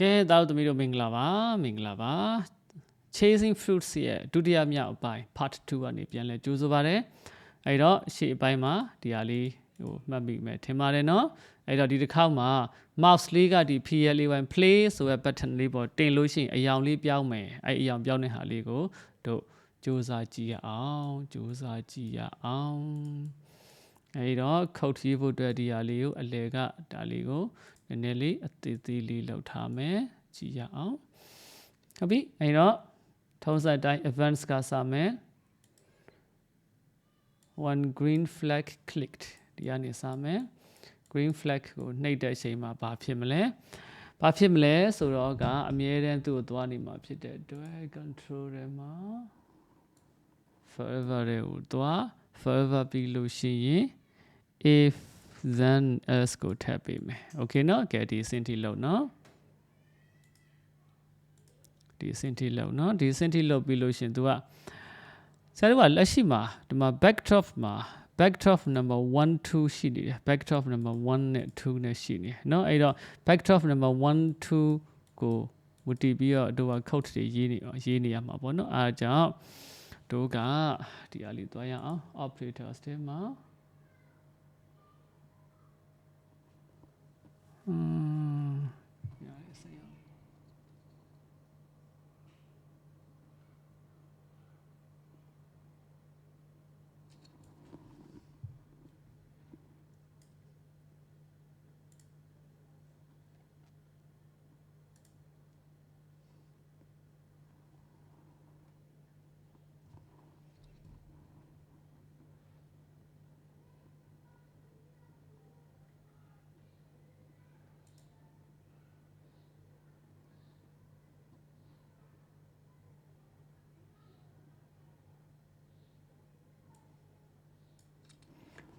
ကဲသားတို့သမီးတို့မင်္ဂလာပါမင်္ဂလာပါ chasing fruits ရဲ့ဒုတိယမြောက်အပိုင်း part 2ကနေပြန်လဲကြိုးစားပါတယ်အဲ့တော့ရှေ့အပိုင်းမှာဒီဟာလေးဟိုမှတ်မိမယ်ထင်ပါတယ်နော်အဲ့တော့ဒီတစ်ခေါက်မှာ mouse လေးကဒီ PL1 play ဆိုတဲ့ button လေးပေါ်တင်လို့ရှိရင်အယောင်လေးပြောင်းမယ်အဲ့အယောင်ပြောင်းတဲ့ဟာလေးကိုတို့ကြိုးစားကြည့်ရအောင်ကြိုးစားကြည့်ရအောင်အဲ့တော့ခုတ်ထီးဖို့အတွက်ဒီဟာလေးကိုအလဲကဒါလေးကို နည်းနည်းလေးအသေးသေးလေးလောက်ထားမယ်ကြည့်ရအောင်ဟုတ်ပြီအဲ့တော့ထုံးစံတိုင်း advance ကစမယ် one green flag clicked ဒီကနေစမယ် green flag ကိုနှိပ်တဲ့အချိန်မှာဘာဖြစ်မလဲဘာဖြစ်မလဲဆိုတော့ကအမြဲတမ်းသူ့ကိုသွားနေမှာဖြစ်တဲ့အတွက် control ထဲမှာ forever တွေကိုသွား forever ပြီးလို့ရှိရင် if then else ကိုထပ်ပေးမယ် okay เนาะကဲဒီစင်တီလောက်เนาะဒီစင်တီလောက်เนาะဒီစင်တီလောက်ပြီးလို့ရှိရင် तू ကဆရာတို့ကလက်ရှိမှာဒီမှာ backdrop မှာ backdrop number 1 2ရှိနေတယ် backdrop number 1နဲ့2နဲ့ရှိနေเนาะအဲ့တော့ backdrop number 1 2ကိုဝတီပြီးတော့တို့က code တွေရေးနေရေးနေရမှာပေါ့เนาะအားကြောင့်တို့ကဒီအလေးသွားရအောင် operators တွေမှာ Mm.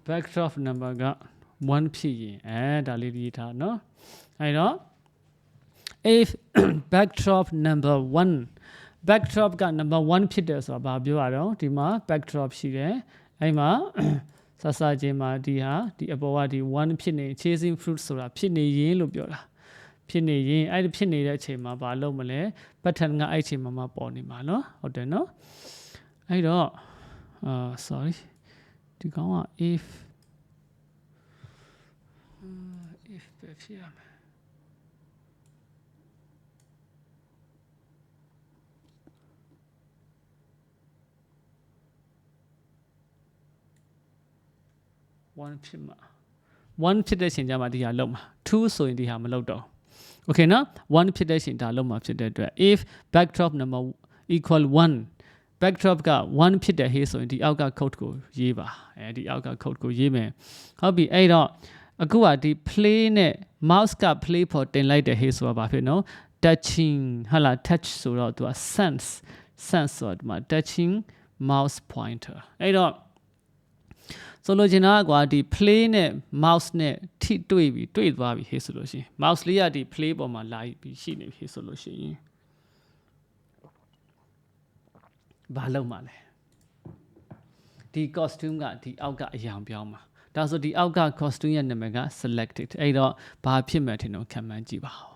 backdrop number က1ဖြစ်ရင်အဲဒါလေးရေးထားเนาะအဲတော့ if backdrop number 1 backdrop က number 1ဖြစ်တယ်ဆိုတာဘာပြောရတော့ဒီမှာ backdrop ရှိတယ်အဲမှာဆဆချင်းမှာဒီဟာဒီအပေါ်ကဒီ1ဖြစ်နေ chasing fruit ဆိုတာဖြစ်နေရင်လို့ပြောတာဖြစ်နေရင်အဲ့ဒီဖြစ်နေတဲ့အချိန်မှာဘာလုပ်မလဲ pattern ကအဲ့အချိန်မှာမပေါ်နေမှာเนาะဟုတ်တယ်เนาะအဲ့တော့အာ sorry ဒီကောင်က if uh, if ပဲဖြစ်ရမယ်1ဖြစ်မှာ1ဖြစ်တဲ့ချိန်ကျမှဒီဟာလုံးမှာ2ဆိုရင်ဒီဟာမလုံးတော့ okay နော်1ဖြစ်တဲ့ချိန်ဒါလုံးမှာဖြစ်တဲ့အတွက် if backdrop number equal 1 backdrop က1ဖြစ်တဲ့ဟေးဆိုရင်ဒီအောက်က code ကိုရေးပါအဲဒီအောက်က code ကိုရေးမယ်ဟုတ်ပြီအဲ့တော့အခုကဒီ play နဲ့ mouse က play ဖို့တင်လိုက်တဲ့ဟေးဆိုတာဘာဖြစ်နော် touching ဟာလာ touch ဆိုတော့သူက sense sense ဆိုတော့ဒီမှာ touching mouse pointer အဲ့တော့ဆိုလိုချင်တာကွာဒီ play နဲ့ mouse နဲ့ထိတွေ့ပြီးတွေ့သွားပြီဟေးဆိုလို့ရှိရင် mouse လေးကဒီ play ပေါ်မှာလာပြီးရှိနေပြီဆိုလို့ရှိရင် ဘာလုပ်မှာလဲဒီ costume ကဒီအောက်ကအရာပြောင်းမှာဒါဆိုဒီအောက်က costume ရဲ့နာမည်က selected အဲ့တော့ဘာဖြစ်မှန်းထင်တော့ခံမှန်းကြည့်ပါဦး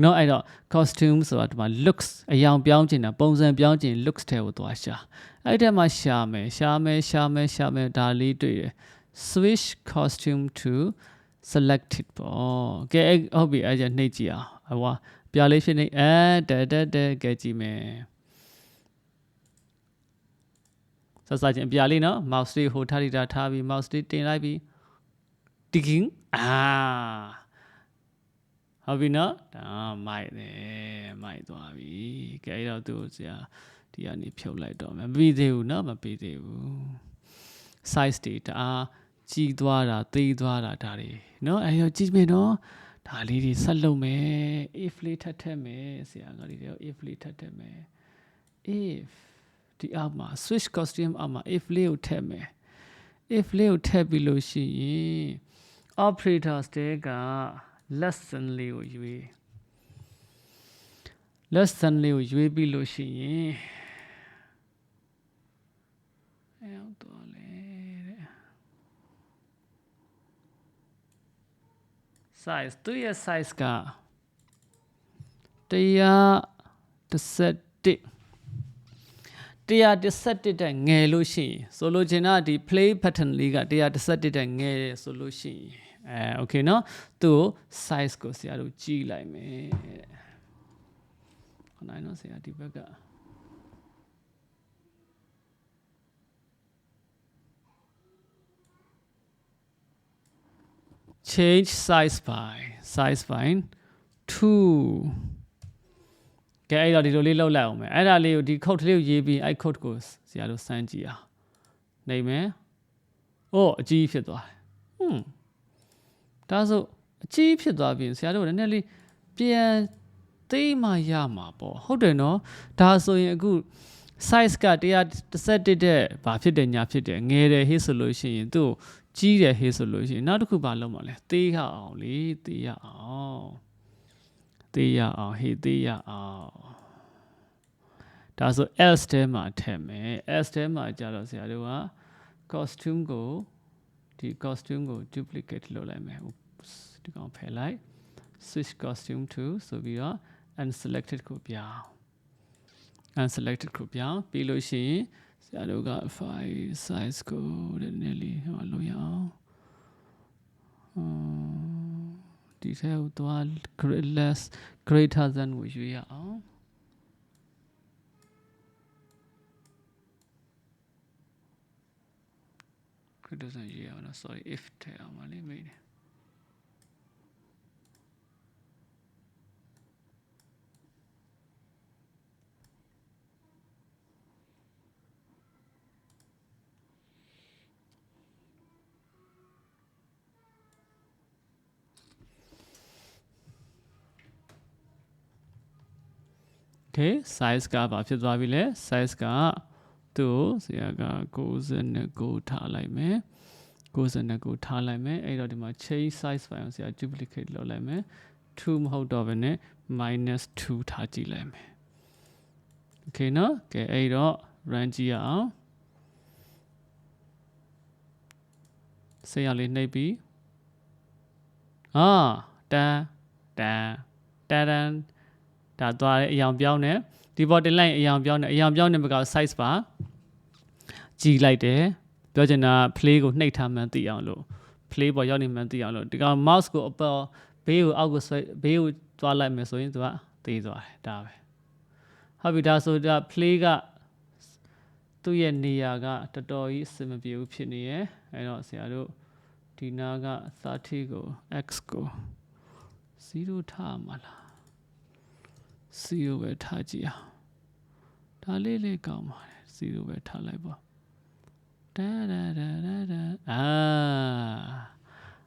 เนาะအဲ့တော့ costume ဆိုတာဒီမှာ looks အယောင်ပြောင်းခြင်းတာပုံစံပြောင်းခြင်း looks တဲ့ကိုသွားရှာအဲ့တဲ့မှာရှာမယ်ရှာမယ်ရှာမယ်ရှာမယ်ဒါလေးတွေ့တယ် switch costume to selected ပေါ့ကဲဟုတ်ပြီအဲ့ကျနှိပ်ကြည့်အောင်ဟိုပြလေးဖြစ်နေအဲတဲတဲတဲကဲကြည့်မယ် ဆက်စချင်းအပြလေးနော် mouse လေးဟိုထားလိုက်တာထားပြီး mouse လေးတင်လိုက်ပြီး ticking အာဟုတ်ပြီနော်ဒါမိုက်တယ်မိုက်သွားပြီကဲအဲ့တော့သူဆရာဒီကနေဖြုတ်လိုက်တော့မပြီးသေးဘူးနော်မပြီးသေးဘူး size တွေတအားကြီးသွားတာသေးသွားတာဒါတွေနော်အဲ့တော့ကြည့်မယ်နော်ဒါလေးတွေဆက်လုပ်မယ် if လေးထပ်ထည့်မယ်ဆရာကလေးတွေ if လေးထပ်ထည့်မယ် if ဒီအောက်မှာ switch costume အောက်မှာ if လေးကိုထည့်မယ် if လေးကိုထည့်ပြီးလို့ရှိရင် operators တဲက lesson လေးကိုရွေး lesson လေးကိုရွေးပြီးလို့ရှိရင်အဲရောက်တော့လေတဲ့ size သူ့ရဲ့ size က117 117တက်ငယ်လို့ရှိရင်ဆိုလိုချင်တာဒီ play pattern လေးက117တက်ငယ်တယ်ဆိုလို့ရှိရင်အဲ okay เนาะသူ့ကို size ကိုဆရာတို့ကြည့်လိုက်မယ်တဲ့ခဏနော်ဆရာဒီဘက်က change size by size by 2 ကဲအဲ့တော့ဒီလိုလေးလောက်လိုက်အောင်မယ်အဲ့ဒါလေးကိုဒီ code လေးကိုရေးပြီးအဲ့ code ကိုဆရာတို့စမ်းကြည့်အောင်နေမယ်။အိုးအကြီးဖြစ်သွားတယ်။ဟွန်းဒါဆိုအကြီးဖြစ်သွားပြီဆရာတို့လည်းနည်းနည်းလေးပြန်သိမှရမှာပေါ့ဟုတ်တယ်နော်ဒါဆိုရင်အခု size က131တဲ့ဘာဖြစ်တယ်ညာဖြစ်တယ်ငယ်တယ်ဟေးဆိုလို့ရှိရင်သူ့ကြီးတယ်ဟေးဆိုလို့ရှိရင်နောက်တစ်ခုဘာလုပ်မှာလဲသေးရအောင်လေသေးရအောင် သေးရအောင်ဟေးသေးရအောင်ဒါဆို else ထဲမှာထည့်မယ် else ထဲမှာကြတော့ဆရာတို့က costume ကိုဒီ costume ကို duplicate လုပ်လိုက်မယ် oops ဒီကောင်ဖယ်လိုက် switch costume to ဆိုပြီးတော့ unselected ကိုပြောင်း unselected ကိုပြောင်းပြီးလို့ရှိရင်ဆရာတို့က file size ကိုနည်းနည်းလေးဟောလို့ရအောင် ဒီထဲကိုသွား less greater than ကိုရွေးရအောင် greater than ရွေးရအောင်နော် sorry if ထဲအောင်ပါလေမိတယ် okay size ကဘာဖြစ်သွားပြီလဲ size ကသူ့ဆရာက69ထားလိုက်မယ်69ထားလိုက်မယ်အဲ့တော့ဒီမှာ change size file ဆရာ duplicate လုပ်လိုက်မယ်2မဟုတ်တော့ဘဲနဲ့ -2 ထားကြည့်လိုက်မယ် okay နော်ကဲအဲ့တော့ run ကြည့်ရအောင်ဆေးရလေးနှိပ်ပြီးအာတန်တန်တန်တန် ဒါသွားတယ်အယောင်ပြောင်းတယ်ဒီပေါ်တင်လိုက်အယောင်ပြောင်းတယ်အယောင်ပြောင်းတဲ့ဘက်က size ပါကြည်လိုက်တယ်ပြောချင်တာ play ကိုနှိပ်ထားမှန်းသိအောင်လို့ play ပေါ်ရောက်နေမှန်းသိအောင်လို့ဒီကောင် mouse ကိုအပေါ်ဘေးကိုအောက်ကိုဆွဲဘေးကိုသွားလိုက်မယ်ဆိုရင်သူကသေသွားတယ်ဒါပဲဟုတ်ပြီဒါဆိုဒါ play ကသူ့ရဲ့နေရာကတော်တော်ကြီးအဆင်မပြေဘူးဖြစ်နေရယ်အဲတော့ဆရာတို့ဒီနာက30ကို x ကို0ထားမှာလား 0ပဲထားကြည့်အောင်ဒါလေးလေးကောင်းပါတယ်0ပဲထားလိုက်ပါဒါဒါဒါဒါဒါအာ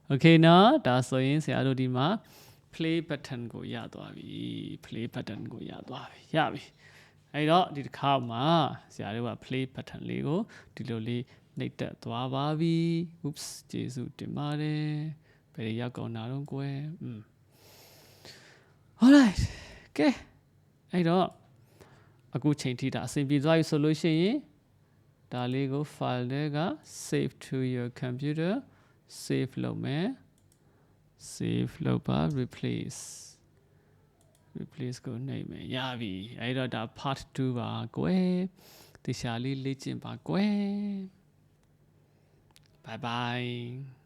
โอเคနော်ဒါဆိုရင်ဆရာတို့ဒီမှာ play button ကိုရသွားပြီ play button ကိုရသွားပြီရပြီအဲ့တော့ဒီတစ်ခါမှာဆရာတို့က play button လေးကိုဒီလိုလေးနှိပ်တက်သွားပါပြီ oops ကျေးဇူးတင်ပါတယ်ဘယ်ရောက်ကောင်းတာတော့ကွယ်อืม alright ကဲ အဲ့တော့အခုချိန်ထိဒါအဆင်ပြေသွားပြီဆိုလို့ရှိရင်ဒါလေးကို file တွေက save to your computer save လုပ်မယ် save လုပ်ပါ replace replace ကိုနှိပ်မယ်ရပြီအဲ့တော့ဒါ part 2ပါကွယ်တခြားလေးလေ့ကျင့်ပါကွယ် bye bye